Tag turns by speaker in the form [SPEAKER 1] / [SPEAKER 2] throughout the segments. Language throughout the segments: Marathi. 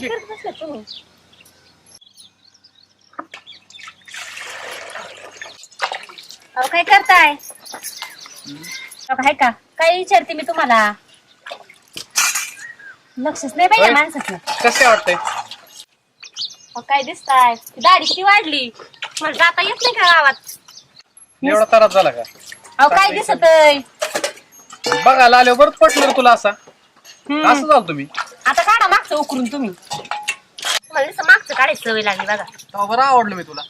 [SPEAKER 1] काय करत बसले तुम्ही. अहो काय करताय? अहो, काय का? काय विचारते मी तुम्हाला? लक्षच नाही बाई या
[SPEAKER 2] होय.
[SPEAKER 1] माणसाचं.
[SPEAKER 2] कसं काय वाटतंय?
[SPEAKER 1] अहो, काय दिसताय? ती दाढी किती वाढली? मला जाता येत नाही का गावात?
[SPEAKER 2] एवढा त्रास झाला का?
[SPEAKER 1] अहो काय दिसत
[SPEAKER 2] बघायला आल्यावर बरं पटलं रे तुला असा. असं झालं तुम्ही.
[SPEAKER 1] मागचं उकरून तुम्ही. तुम्हाला नुसतं मागचं काढायची सवय लागली बघा.
[SPEAKER 2] तेव्हा बरं आवडलं मी तुला.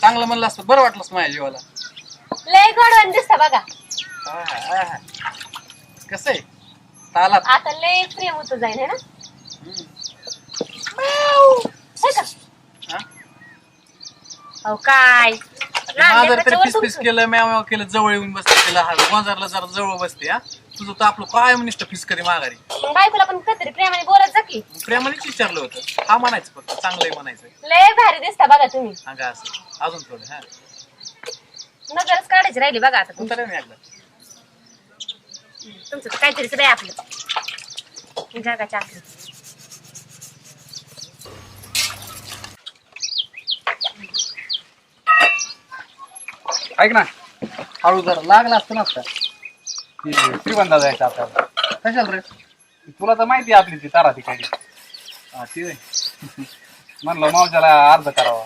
[SPEAKER 2] चांगलं म्हणलं असतं बरं वाटलंस माझ्या जीवाला.
[SPEAKER 1] लय गोडवण दिसता बघा.
[SPEAKER 2] कसं आहे? तालात.
[SPEAKER 1] आता लय प्रेम होत जाईल है ना?
[SPEAKER 2] हम्म.
[SPEAKER 1] का?
[SPEAKER 2] हा?
[SPEAKER 1] अहो काय? लहान
[SPEAKER 2] माझं
[SPEAKER 1] लेकराचं
[SPEAKER 2] तरी
[SPEAKER 1] वर
[SPEAKER 2] पिस पिस
[SPEAKER 1] तुमचं.
[SPEAKER 2] केलं म्याव म्याव केलं जवळ येऊन बसते केलं हा. गोंजारला जरा जवळ बसते हा. तुझं तर आपलं काय म्हणिष्ट फिस करी माघारी.
[SPEAKER 1] मग बायकोला पण कधीतरी प्रेमाने बोलत जा की.
[SPEAKER 2] प्रेमानेच विचारलं होतं. हा म्हणायचं फक्त चांगलंय म्हणायचं.
[SPEAKER 1] लय भारी दिसता बघा तुम्ही.
[SPEAKER 2] अगं असं. अजून थोडं हा.
[SPEAKER 1] नजरच काढायची राहिली बघा आता तुमचं
[SPEAKER 2] उतरा मी एकदा.
[SPEAKER 1] तुमचं तर काहीतरीच बाई आपलं. जगाच्या आपलं
[SPEAKER 3] ऐक ना हळू जरा. लागला असतं ना आता. श्रीगंधा जायचं आपल्याला.
[SPEAKER 2] कशाला रे?
[SPEAKER 3] तुला तर माहिती आहे आपली ती तारा तिकडे
[SPEAKER 2] हा ती होय.
[SPEAKER 3] म्हणलं मावच्याला अर्ज करावा.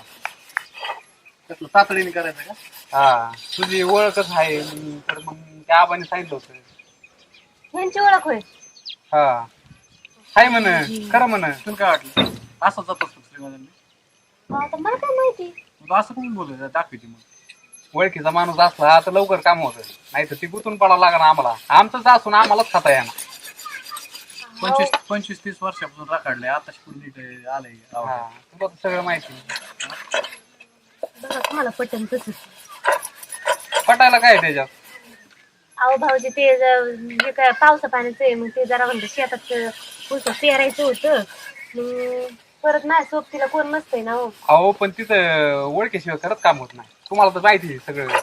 [SPEAKER 2] कसलं तातडीने करायचं का?
[SPEAKER 3] हा तुझी ओळखच आहे. तर मग त्या आबाने सांगितलं होतं.
[SPEAKER 1] यांची ओळख होय?
[SPEAKER 3] हा. हाय म्हण खरं म्हण.
[SPEAKER 2] तुला काय वाटलं? असं जात असतो श्रीमंत
[SPEAKER 1] आता मला काय माहिती?
[SPEAKER 2] असं कोण बोलू दाखवते मग.
[SPEAKER 3] ओळखीचा माणूस असला तर लवकर काम होतं. नाही तर ती गुतून पडावं लागणार आम्हाला. आमचंच असून आम्हालाच खाता येणार.
[SPEAKER 2] पंचवीस पंचवीस तीस वर्षापासून राखाडले आता नीट आलंय.
[SPEAKER 3] हा तर सगळं माहिती
[SPEAKER 1] बघा तुम्हाला पटन तसंच
[SPEAKER 3] पटायला काय आहे त्याच्यात?
[SPEAKER 1] अहो भाऊजी ते ज- जे काय पावसा पाण्याचं आहे मग ते जरा म्हणलं शेतात पुढचं पेरायचं होतं. मग परत माझ्या सोबतीला कोण नसतंय ना हो.
[SPEAKER 3] अहो पण तिथं ओळखीशिवाय खरंच काम होत नाही. तुम्हाला तर माहिती आहे सगळं.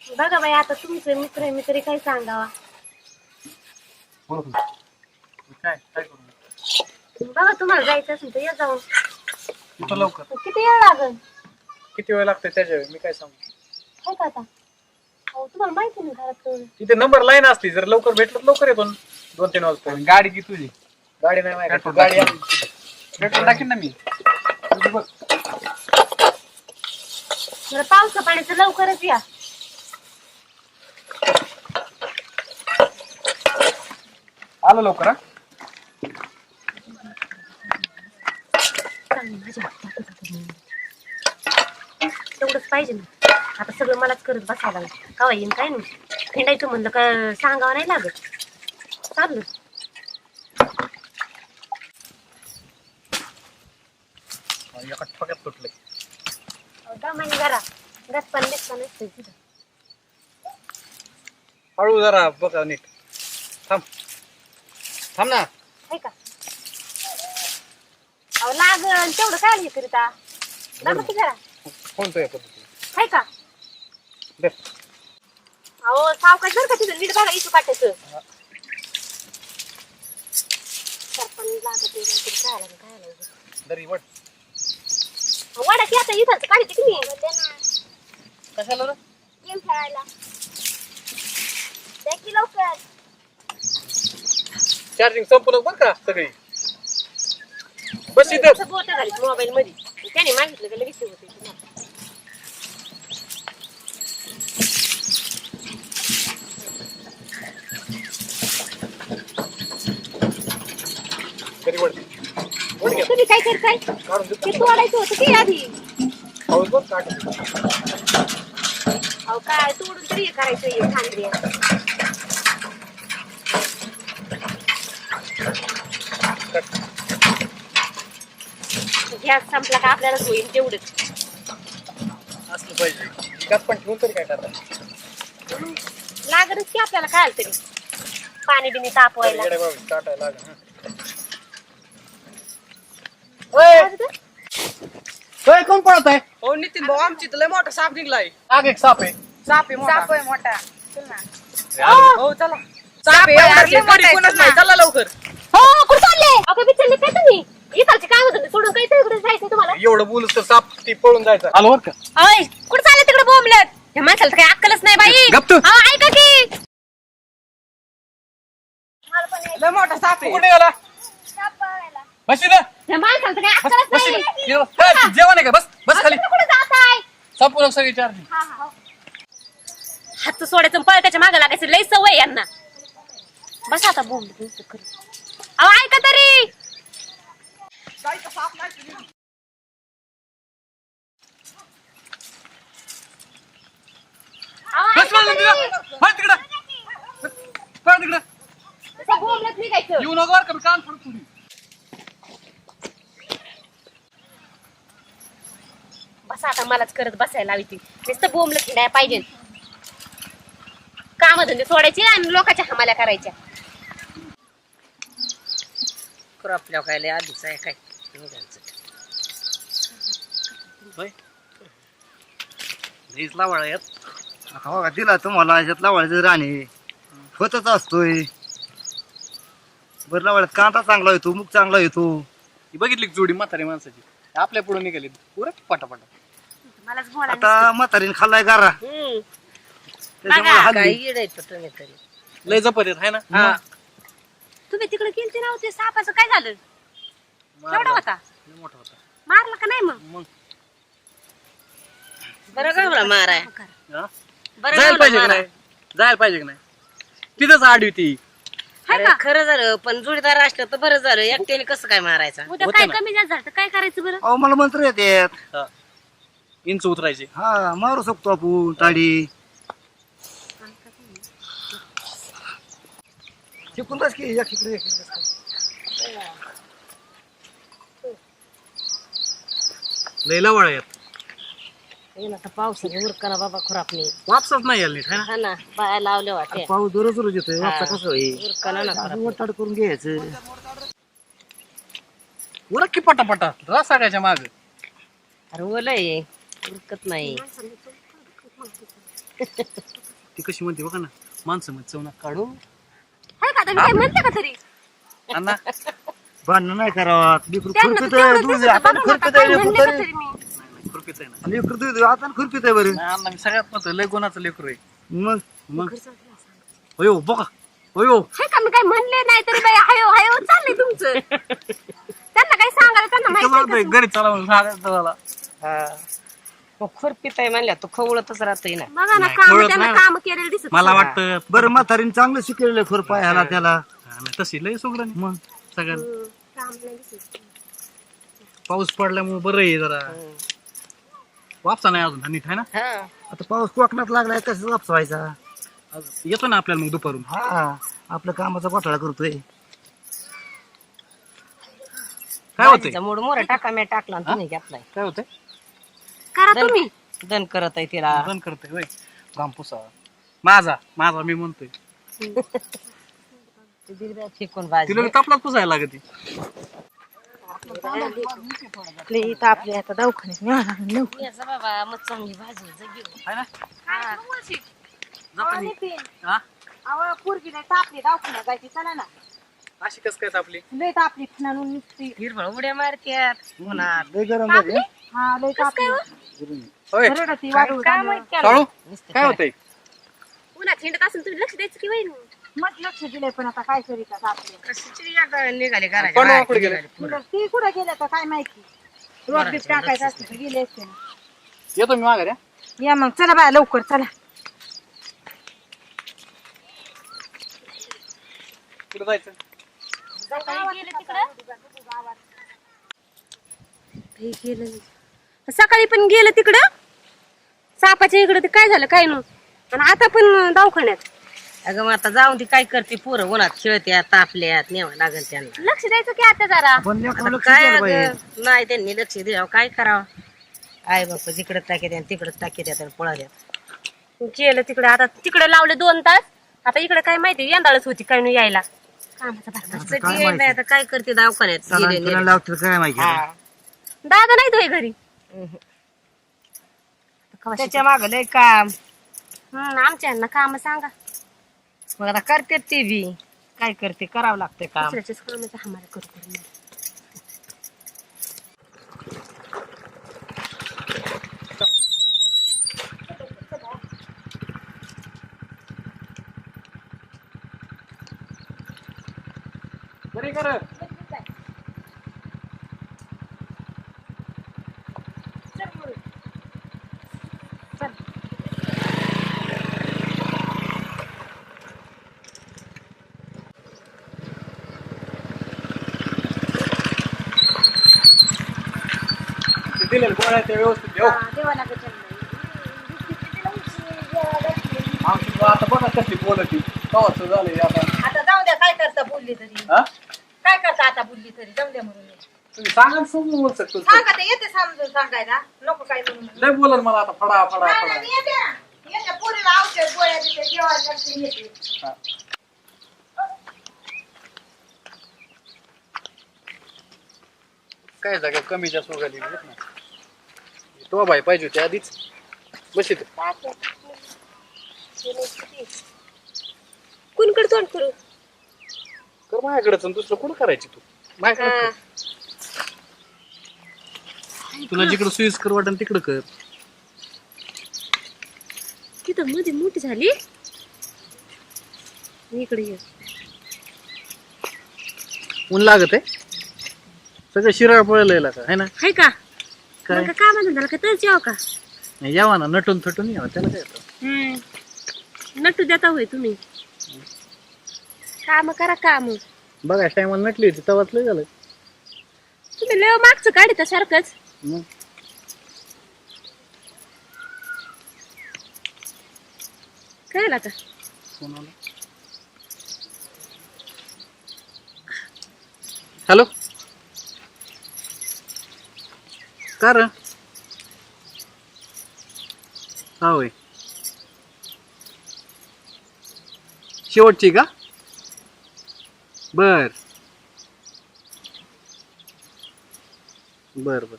[SPEAKER 1] बघा बाई आता तुमचे मित्र आहे, मी तरी काय सांगावा?
[SPEAKER 3] बरोबर
[SPEAKER 2] काय काय करू?
[SPEAKER 1] बघा तुम्हाला जायचं असेल तर या जाऊन.
[SPEAKER 2] कुठं लवकर.
[SPEAKER 1] किती वेळ लागेल?
[SPEAKER 2] किती वेळ लागतोय त्याच्या वेळी मी काय सांगू?
[SPEAKER 1] काय का आता? अहो तुम्हाला माहिती नाही घरात
[SPEAKER 2] तिथे नंबर लाईन असती जर लवकर भेटलं तर लवकर येतो ना. दोन तीन वाजता.
[SPEAKER 3] गाडी की तुझी?
[SPEAKER 2] गाडी नाही माहिती. गाडी
[SPEAKER 3] टाकीन.
[SPEAKER 2] आली.
[SPEAKER 3] पेट्रोल टाकीन ना मी. तुझी बघ.
[SPEAKER 1] जरा पावसा पाण्याचं लवकरच या.
[SPEAKER 3] आलं लवकर हा?
[SPEAKER 1] तेवढंच पाहिजे ना. आता सगळं मलाच करत बसायला लागलं. येईन काय नाही. खेळायचं म्हणलं का सांगावं नाही लागत. चाललं.
[SPEAKER 2] एका ठोक्यात
[SPEAKER 1] दमाने जरा गच पण दिसता नसतंय तिथं.
[SPEAKER 2] हळू जरा बघा नीट. थांब. थांब ना.
[SPEAKER 1] अहो लागल तेवढं काय हे करीता की जरा
[SPEAKER 2] फोन तो
[SPEAKER 1] आहे का?
[SPEAKER 2] दे.
[SPEAKER 1] अहो सावकाश जर का तिथं नीट बघा इथं काटायचं सरपण लागत आहे नाहीतरी काय लागेल काय लागेल?
[SPEAKER 2] दरी वट
[SPEAKER 1] वाडा की आता इथं काढते की मी?
[SPEAKER 2] कशाला रे?
[SPEAKER 1] गेम खेळायला. द्या की लवकर.
[SPEAKER 2] चार्जिंग संपलं बरं का सगळी. बस इथं.
[SPEAKER 1] बोट घालीत मोबाईल मध्ये. त्याने मागितलं का लगेच होते.
[SPEAKER 2] तरी घ्या?
[SPEAKER 1] तुम्ही काय करताय?
[SPEAKER 2] काढून देतो.
[SPEAKER 1] ते तोडायचं होतं की आधी?
[SPEAKER 2] हळू बघ काढ
[SPEAKER 1] अहो काय तोडून तरी हे करायचं हे खांद्रे गॅस संपला का आपल्याला होईल तेवढंच.
[SPEAKER 2] असलं पाहिजे. विकास पण ठेवून तरी काय करता
[SPEAKER 1] लागतच की आपल्याला काय तरी. पाणी बिनी तापवायला.
[SPEAKER 2] येडे बाबा, टाटायला लागेल, हं.
[SPEAKER 4] होय कोण पळत आहे?
[SPEAKER 5] हो नितीन भाऊ आमची तर लय मोठा साप निघलाय.
[SPEAKER 2] आग एक साप आहे.
[SPEAKER 5] साप आहे मोठा.
[SPEAKER 4] साप आहे मोठा.
[SPEAKER 5] हो चला. साप आहे
[SPEAKER 4] आहे,
[SPEAKER 5] एवढा
[SPEAKER 4] लय मोठा
[SPEAKER 5] गडी
[SPEAKER 4] आहे,
[SPEAKER 5] कोणच
[SPEAKER 4] चल
[SPEAKER 5] नाही. चला लवकर.
[SPEAKER 1] हो कुठं चालले? अगं बिचारले काय तुम्ही? इथालचे काय होतं? सोडून काही तिकडे जायचं तुम्हाला?
[SPEAKER 2] एवढं बोलूस तर साप ती पळून जायचं. आलो बरं का?
[SPEAKER 1] अय कुठं चालले तिकडे बोंबलत? ह्या माणसाला तर काही अक्कलच नाही बाई.
[SPEAKER 2] गप तू.
[SPEAKER 1] अहो, ऐका की.
[SPEAKER 5] लय मोठा साप
[SPEAKER 2] तू
[SPEAKER 5] आहे.
[SPEAKER 2] कुठे गेला? बस इथं.
[SPEAKER 1] ह्या माणसाला तर काही
[SPEAKER 2] बस
[SPEAKER 1] अक्कलच
[SPEAKER 2] बस
[SPEAKER 1] नाही.
[SPEAKER 2] इथं. इथं बस. काय, जेवण आहे का? बस बस खाली.
[SPEAKER 1] तुम्ही कुठे जाताय
[SPEAKER 2] संपूर्ण सगळी चार
[SPEAKER 1] हात सोडायचं आणि पळत्याच्या मागे लागायचं. लई सवय यांना. बस आता बोंब अहो ऐका तरी.
[SPEAKER 5] जायचं साप नाही तुम्ही.
[SPEAKER 1] अहो,
[SPEAKER 2] बस
[SPEAKER 1] ऐका
[SPEAKER 2] मला
[SPEAKER 1] तरी.
[SPEAKER 2] तिकडं पळ तिकडं पळ तिकडं
[SPEAKER 1] तसं बोंबलत निघायचं
[SPEAKER 2] येऊ नको बरं का मी कान फोडतो तुझी.
[SPEAKER 1] बस आता मलाच करत बसायला हवी ती नुसतं बोंबलत नाही पाहिजे काम धंदे सोडायचे आणि लोकांच्या हमाल्या करायच्या
[SPEAKER 4] आधीच आहे काय
[SPEAKER 3] होय?
[SPEAKER 6] हो का दिला तुम्हाला याच्यात लावायचं राणे. होतच असतोय. बरं लावायला कांदा चांगला येतो मुग चांगला येतो.
[SPEAKER 2] ही बघितली का जोडी म्हातारी माणसाची? आपल्या पुढे निघाली. पुरं पटापटा.
[SPEAKER 1] मलाच
[SPEAKER 6] आता म्हातारीने खाल्लाय गारा.
[SPEAKER 1] हम्म.
[SPEAKER 6] त्याच्यामुळे
[SPEAKER 1] बघा,
[SPEAKER 6] हल्ली.
[SPEAKER 4] काही येडायचं तुम्ही तरी.
[SPEAKER 2] लय जपत आहे ना?
[SPEAKER 4] हा.
[SPEAKER 1] तुम्ही तिकडे गेलते ना हो, ते सापाचं? काय झालं? केवढा होता?
[SPEAKER 2] लय मोठा होता.
[SPEAKER 1] मारला का नाही मग?
[SPEAKER 2] मग?
[SPEAKER 4] बरं गावला माराय.
[SPEAKER 2] हा?
[SPEAKER 4] बरं
[SPEAKER 2] जायला पाहिजे की. नाही? जायला पाहिजे की नाही? तिथंच आडवी ती.
[SPEAKER 4] अरे खरं झालं पण जोडीदार असलं तर बरं झालं. एकट्याने कसं काय मारायचं?
[SPEAKER 1] उद्या
[SPEAKER 2] होतं
[SPEAKER 1] काय
[SPEAKER 2] ना.
[SPEAKER 1] कमी जास्त झालं तर काय करायचं बरं?
[SPEAKER 6] अहो मला मंत्र येतात.
[SPEAKER 2] हा. इंच उतरायचे.
[SPEAKER 6] हा मारू शकतो आपण टाळी शिकून बस की इकडे, इकडे. बस.
[SPEAKER 2] लय लवाळा येत.
[SPEAKER 4] आता पावसाने उरकाना बाबा खुरापणी
[SPEAKER 2] वापसच नाही यायला नीट है ना?
[SPEAKER 4] हा ना बाया लावले वाटे.
[SPEAKER 6] पाऊस दररोज रोज येतोय कसं होईल?
[SPEAKER 4] उरकाना ना
[SPEAKER 6] असं वटाड करून घ्यायचं.
[SPEAKER 2] उरक की पटापटा रसाड्याच्या माग.
[SPEAKER 4] अरे ओलय उरकत नाही.
[SPEAKER 2] ती कशी म्हणते बघा ना माणसं मग चवना काढू
[SPEAKER 1] हाय का आता मी काय म्हणते का तरी?
[SPEAKER 2] अण्णा
[SPEAKER 6] भांडणं नाही करावं. लेकरू
[SPEAKER 1] त्यांना तर
[SPEAKER 6] खुरपीत आहे दूध
[SPEAKER 1] दिसतं,
[SPEAKER 6] हाताने
[SPEAKER 1] बघा ना,
[SPEAKER 6] खुरपीत
[SPEAKER 1] काय
[SPEAKER 6] आहे लेकरू
[SPEAKER 1] म्हणले का
[SPEAKER 6] तरी
[SPEAKER 1] तरी मी.
[SPEAKER 2] खुरपीच आहे ना.
[SPEAKER 6] आणि लेकरू दूध हाताने खुरपीत आहे बरं.
[SPEAKER 2] सगळ्यात महत्त्व लय गुणाचं लेकरू आहे.
[SPEAKER 6] मग
[SPEAKER 2] मग. अयो बघा. अयो.
[SPEAKER 1] हाय का मी काय म्हणले नाही तरी बाई हायो हायो चाललंय तुमचं. त्यांना काय सांगायला त्यांना माहिती आहे
[SPEAKER 2] म्हणतोय घरी चला म्हणून सांगायचं
[SPEAKER 4] हा. खुरपीत आहे म्हणल्या तो खवळतच राहतोय ना.
[SPEAKER 1] बघा ना
[SPEAKER 2] नाही,
[SPEAKER 1] काम
[SPEAKER 2] कळत
[SPEAKER 1] त्यांना
[SPEAKER 2] नाही.
[SPEAKER 1] काम केलेलं दिसत
[SPEAKER 2] मला वाटतं
[SPEAKER 6] बरं म्हातारीने चांगलं शिकलेलं खुरपा ह्याला त्याला.
[SPEAKER 2] हा, नाही, तशी लय सुगरण मग. सगळ्यात
[SPEAKER 1] हम्म, काम नाही दिसत
[SPEAKER 2] पाऊस पडल्यामुळे बरं आहे जरा. वापसा नाही अजून नीट आहे ना?
[SPEAKER 4] हा.
[SPEAKER 6] आता पाऊस कोकणात लागलाय कसं वापसायचा
[SPEAKER 2] अजून येतो ना आपल्याला मग दुपारून.
[SPEAKER 6] हा. आपलं कामाचा घोटाळा करतोय.
[SPEAKER 2] काय होतंय?
[SPEAKER 4] भाजीचा मोड मोर टाका मी टाकला आणि तुम्ही घेतलाय.
[SPEAKER 2] काय होतंय?
[SPEAKER 1] करा तुम्ही.
[SPEAKER 4] दन करत आहे तिला.
[SPEAKER 2] बंद करतोय होय. गामपुसा माझा माझा मी म्हणतोय.
[SPEAKER 4] फेकून भाजी.
[SPEAKER 2] तिला तापलाच पुसायला लागत
[SPEAKER 1] आपली आता दवाखान्यात
[SPEAKER 4] बाबा मग चांगली भाजी जगी
[SPEAKER 2] आहे ना? हा
[SPEAKER 5] पोरगी नाही तापली दवाखान्यात जायची चला ना.
[SPEAKER 2] अशी कस काय तापली?
[SPEAKER 5] लय तापली म्हणून नुसती.
[SPEAKER 4] हिरवळ उड्या मारत्यात
[SPEAKER 6] लय गरम झाली, हं?
[SPEAKER 5] हा लय तापली.
[SPEAKER 2] होय.
[SPEAKER 5] रडती वाढू
[SPEAKER 2] चालू? काय होतंय?
[SPEAKER 1] उन्हात हिंडत असेल तुम्ही लक्ष द्यायचं की वहिनी?
[SPEAKER 5] मग लक्ष दिलंय पण आता काय करीत आता आपले?
[SPEAKER 4] निघाली
[SPEAKER 2] पण गेले?
[SPEAKER 5] मुलं ती कुठं गेल्या तर काय माहिती? रोज बीज टाकायचं असतं तर गेले असते. ना
[SPEAKER 2] येतो मी माघारी हा?
[SPEAKER 5] या मग चला बाय लवकर चला.
[SPEAKER 2] कुठं जायचं?
[SPEAKER 1] सकाळी पण गेलं तिकडं. सापाच्या इकडं ते काय झालं काय नव्हतं आणि आता पण दवाखान्यात.
[SPEAKER 4] अगं मग आता जाऊन ती काय करते? पोरं उन्हात खेळत्या तापल्यात नेवा लागल त्यांना.
[SPEAKER 1] लक्ष द्यायचं की आता जरा?
[SPEAKER 6] पण लेकरं
[SPEAKER 4] आता
[SPEAKER 6] लक्ष
[SPEAKER 4] काय
[SPEAKER 6] द्यायला
[SPEAKER 4] अगं,
[SPEAKER 6] पाहिजे.
[SPEAKER 4] नाही त्यांनी लक्ष द्यावं. काय करावं? आई बाप जिकडे टाके द्या तिकडे टाके द्या आणि पळाल्या
[SPEAKER 1] गेलं तिकडे. आता तिकडे लावले दोन तास. आता इकडे काय माहिती? यंदाळच होती काय नाही यायला. कामाचा
[SPEAKER 6] काय माहिती?
[SPEAKER 4] आता काय करते दवाखान्यात?
[SPEAKER 6] चला
[SPEAKER 4] गेले,
[SPEAKER 6] तुला
[SPEAKER 4] नेले.
[SPEAKER 6] लावतील काय माहिती
[SPEAKER 4] हा.
[SPEAKER 1] दादा नाही तो घरी?
[SPEAKER 4] त्याच्या माग लय काम.
[SPEAKER 1] हम्म, आमच्या यांना काम सांगा.
[SPEAKER 4] मग आता करते ते बी. काय करते? करावं लागते काम.
[SPEAKER 1] दुसऱ्याच्याच कामाचा हमारा करू करू नये.
[SPEAKER 3] बरे कर दिले गोळ्या त्या व्यवस्थित ठेव.
[SPEAKER 1] हा.
[SPEAKER 3] आमची बा आता बघा कसली बोलती. कवाचं झालंय आता.
[SPEAKER 5] आता जाऊ द्या काय करता बोलली तरी?
[SPEAKER 3] हा?
[SPEAKER 5] काय करता आता बोलली तरी? जाऊ द्या म्हणून.
[SPEAKER 3] तुम्ही सांगा ना समजून बोल शकतो.
[SPEAKER 5] सांगा ते येते समजून सांगायला. नको काय म्हणून
[SPEAKER 3] लय बोलल मला आता फडा फडा
[SPEAKER 5] नाही,
[SPEAKER 3] फडा.
[SPEAKER 5] नाही, येते येते पोरीला औषध गोळ्या देते जेवायला घालते, येते.
[SPEAKER 3] हा. काय जागा कमी जास्त वगैरे ना तो बाई पाहिजे होती आधीच. बस इथे.
[SPEAKER 1] कुणकडे तोंड करू?
[SPEAKER 3] कर माझ्याकडेच आणि दुसरं कुठं करायची तू? माझ्याकडे.
[SPEAKER 2] तुला जिकडं सुईस कर वाटन तिकडं कर.
[SPEAKER 1] तिथं मध्ये मोठी झाली. इकडे ये.
[SPEAKER 2] ऊन लागत आहे सगळं शिराळ पळलेला का है ना?
[SPEAKER 1] हाय का?
[SPEAKER 2] काय?
[SPEAKER 1] मग काय म्हणून झालं का तरच यावं का?
[SPEAKER 2] यावा ना नटून थटून यावा त्याला काय होतं?
[SPEAKER 1] हम्म. नटू देता होय तुम्ही. काम करा काम.
[SPEAKER 2] बघा टायमाला नटली होती तवाच लय झालं.
[SPEAKER 1] तुम्ही लय मागचं काढित सारखंच.
[SPEAKER 2] मग?
[SPEAKER 1] काय आता.
[SPEAKER 2] कोणाला? हॅलो? का र हा होय. शेवटची का? बर. बर बर.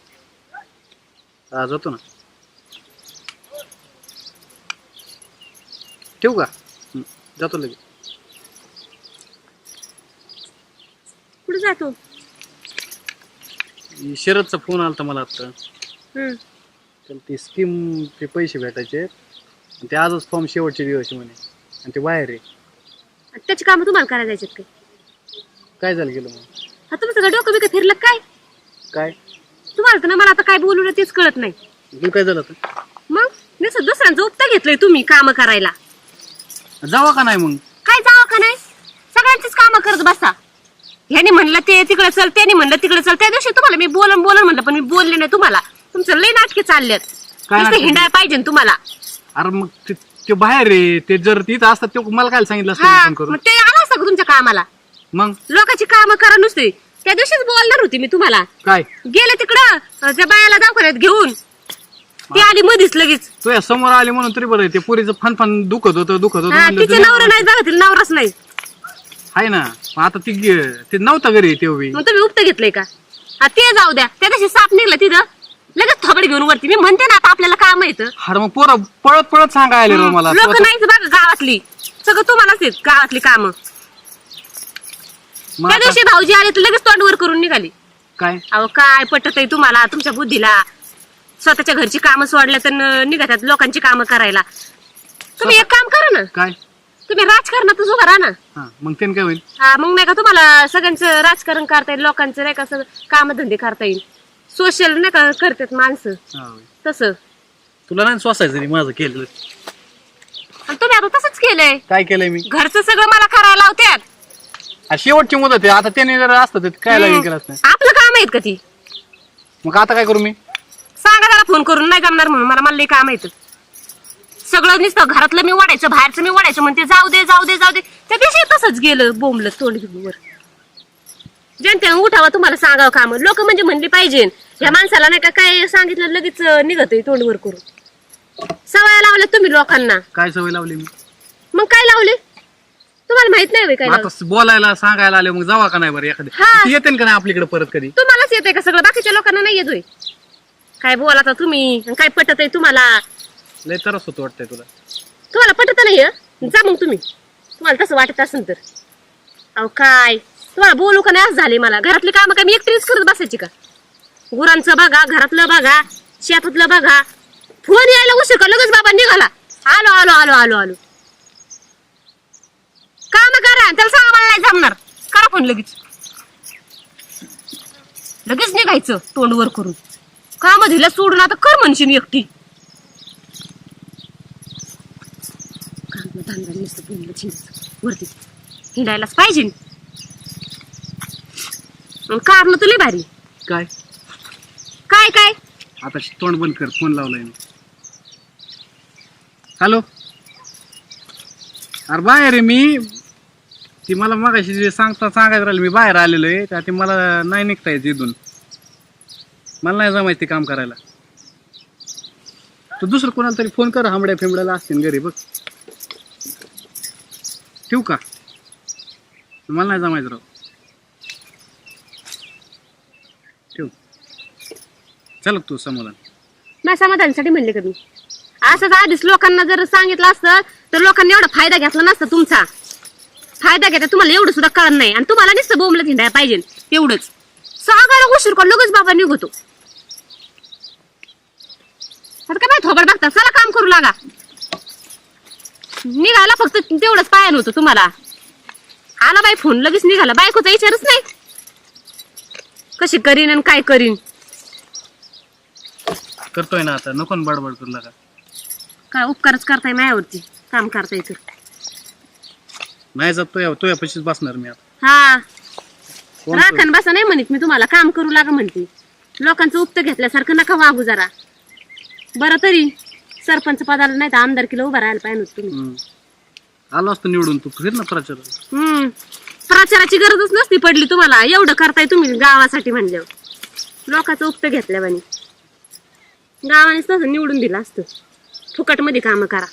[SPEAKER 2] हा जातो ना. ठेवू का? जातो लगेच.
[SPEAKER 1] कुठे जातो?
[SPEAKER 2] शरदचा फोन आलता मला आता तर ते स्कीमचे पैसे भेटायचे आणि ते आजच फॉर्म शेवटचे दिवस म्हणे. आणि ते बाहेर आहे.
[SPEAKER 1] त्याची कामं तुम्हाला करायला जायचे काय
[SPEAKER 2] काय झालं गेलं मग?
[SPEAKER 1] हा तुमचं सगळं डोकं बिकं फिरलं काय?
[SPEAKER 2] काय?
[SPEAKER 1] तुम्हाला तर ना मला आता काय बोलू ना तेच कळत नाही.
[SPEAKER 2] तू काय झालं तर
[SPEAKER 1] मग? नुसतं दुसऱ्यांचं उपता घेतलंय तुम्ही काम करायला.
[SPEAKER 2] जावा का नाही मग?
[SPEAKER 1] काय जावं का नाही? सगळ्यांचीच कामं करत बसा. ह्याने म्हणलं ते तिकडे चल त्याने म्हणलं तिकडे चल त्या दिवशी तुम्हाला मी बोलन बोलन म्हणलं पण मी बोलले नाही तुम्हाला. तुमचं लय नाटके चाललेत.
[SPEAKER 2] काय
[SPEAKER 1] नुसतं
[SPEAKER 2] नाटके?
[SPEAKER 1] हिंडाय पाहिजे ना तुम्हाला.
[SPEAKER 2] अरे मग ते ते बाहेर आहे. ते जर तिथं असतात ते मला काय सांगितलं असतं
[SPEAKER 1] हा
[SPEAKER 2] फोन करून?
[SPEAKER 1] मग ते आला असतं का तुमच्या कामाला?
[SPEAKER 2] मग?
[SPEAKER 1] लोकांची कामं करा नुसते. त्या दिवशीच बोलणार होती मी तुम्हाला.
[SPEAKER 2] काय?
[SPEAKER 1] गेले तिकडं अं, त्या बायाला दवाखान्यात घेऊन. ती आली मधीच लगेच.
[SPEAKER 2] तू या समोर आले म्हणून तरी बरं आहे. ते पुरीचं फन फन दुखत होतं दुखत होतं
[SPEAKER 1] हा,
[SPEAKER 2] म्हणलं
[SPEAKER 1] तिचे
[SPEAKER 2] तुला-
[SPEAKER 1] नवरा नाही तिला नवराच नाही.
[SPEAKER 2] आहे ना. मग आता ती गे- ते नव्हता घरी ते उभी.
[SPEAKER 1] मग तुम्ही उपत घेतलंय का? हा ते जाऊ द्या. त्या दिवशी साप निघला तिथं. लगेच थोबड घेऊन वरती. मी म्हणते ना आता आपल्याला काम येतं
[SPEAKER 2] हाड मग पोरं पळत पळत सांगा आले राव मला.
[SPEAKER 1] लोक नाहीच बघा गावातली. सगळं तुम्हालाच आहेत गावातली काम.
[SPEAKER 2] मग
[SPEAKER 1] त्या
[SPEAKER 2] आता
[SPEAKER 1] दिवशी भाऊजी आले तर लगेच तोंडवर करून निघाली.
[SPEAKER 2] काय?
[SPEAKER 1] अहो काय पटत आहे तुम्हाला तुमच्या बुद्धीला. स्वतःच्या घरची कामं सोडल्या तर निघतात लोकांची कामं करायला. तुम्ही एक काम करा ना.
[SPEAKER 2] काय?
[SPEAKER 1] तुम्ही राजकारणातच उभा राहा ना.
[SPEAKER 2] हा मग त्याने काय होईल?
[SPEAKER 1] हा मग नाही का तुम्हाला सगळ्यांचं राजकारण करता येईल लोकांचं नाही का सगळं कामधंदे करता येईल. सोशल नाही का करतात माणसं.
[SPEAKER 2] हा होय.
[SPEAKER 1] तसं.
[SPEAKER 2] तुला नाही सोसायचं रे माझं केलं
[SPEAKER 1] आणि तुम्ही आता तसंच केलंय.
[SPEAKER 2] काय केलंय मी?
[SPEAKER 1] घरचं सगळं मला करायला लावत्यात.
[SPEAKER 2] शेवटची मुदत आहे. आता त्याने जर असतं तर काय लागेल केलं असतं?
[SPEAKER 1] आपलं काम आहेत का ती?
[SPEAKER 2] मग आता काय करू मी?
[SPEAKER 1] सांगा त्याला फोन करून नाही जमणार म्हणून. मला मला लई काम येतं सगळं नुसतं घरातलं मी वाढायचं बाहेरचं मी वाढायचं म्हणते जाऊ दे जाऊ दे जाऊ दे. त्या दिवशी तसंच गेलं बोंबलं तोंड वर जनतेनं उठावा तुम्हाला सांगावं काम. लोक म्हणजे म्हणली पाहिजे. या माणसाला नाही का काय सांगितलं लगेच निघत तोंड वर करून. सवय लावल्या तुम्ही लोकांना.
[SPEAKER 2] काय सवय लावली मी?
[SPEAKER 1] मग काय लावले? तुम्हाला माहीत नाही होय काय
[SPEAKER 2] मग
[SPEAKER 1] लावलं?
[SPEAKER 2] आता बोलायला सांगायला आले मग जावा का नाही बरं एखादी?
[SPEAKER 1] हा.
[SPEAKER 2] ती येते का नाही आपल्याकडे परत कधी?
[SPEAKER 1] तुम्हालाच येतंय का सगळं? बाकीच्या लोकांना नाही येतोय काय बोला आता तुम्ही? आणि काय पटत आहे तुम्हाला?
[SPEAKER 2] लय तरच होतो वाटतंय तुला.
[SPEAKER 1] तुम्हाला पटत नाही हं? जा मग तुम्ही. तुम्हाला तसं वाटत असेल तर. अहो काय? तुम्हाला बोलू का नाही? असं झाले मला. घरातली कामं काय मी एकटीच करत बसायची का? गुरांचं बघा घरातलं बघा शेतातलं बघा. फोन यायला उशीर का? लगेच बाबा निघाला. आलो आलो आलो आलो आलो. काम करा त्याला सांगा मला नाही जमणार. करा फोन लगेच. लगेच निघायचं तोंड वर करून. काम दिलं सोडून आता कर म्हणशील एकटी. धंदा नुसतं चिंच वरती. हिंडायलाच पाहिजे. भारी.
[SPEAKER 2] काय?
[SPEAKER 1] काय काय?
[SPEAKER 2] आता तोंड बंद कर फोन लावलाय मी. हॅलो? अरे बाहेर आहे मी. ती मला मगाशी जे सांगता सांगायचं राहिलं मी बाहेर आलेलो आहे. त्या ते मला नाही निघता येत इथून. मला नाही जमायचं ते काम करायला. तू दुसरं कोणाला तरी फोन कर हांबड्या फिंबड्याला असतील घरी बघ. ठेवू का? मला नाही जमायचं राव. ठेव. चल तू समाधान.
[SPEAKER 1] नाही समाधानासाठी म्हणले का मी? असंच आधीच लोकांना जर सांगितलं असतं तर लोकांनी एवढा फायदा घेतला नसता तुमचा. फायदा घेता तुम्हाला एवढं सुद्धा कळत नाही. आणि तुम्हाला नुसतं बोंबलं हिंडायला पाहिजे. एवढंच. सांगायला उशीर का लगेच बाबा निघतो. आता काय माहिती थोबड बघता? चला काम करू लागा. निघाला फक्त तेवढंच पायान होतं तुम्हाला. आला बाई फोन लगेच निघाला. बायकोचा विचारच नाही. कशी करीन आणि काय करीन?
[SPEAKER 2] करतोय ना आता. नको ना बडबड करू लागा
[SPEAKER 1] काय उपकारच करताय मायावरती काम करता येतं
[SPEAKER 2] नाही जात तो तुझ्या पशीच बसणार मी आता.
[SPEAKER 1] हा.
[SPEAKER 2] कोण
[SPEAKER 1] राखण बसा नाही म्हणत मी तुम्हाला. काम करू लागा म्हणते. लोकांचं उपत घेतल्यासारखं नका वागू जरा. बरं तरी. सरपंच पदाला नाही तर आमदार किलो उभा राहायला पाहिजे होतं तुम्ही.
[SPEAKER 2] हम्म. आलो असतो निवडून. तू फिर ना प्रचार.
[SPEAKER 1] हम्म. प्रचाराची गरजच नसती पडली तुम्हाला. एवढं करताय तुम्ही गावासाठी म्हणल्यावर. लोकांचं घेतल्या बानी गावानेच तसं निवडून दिलं असतं. फुकटमध्ये काम करा.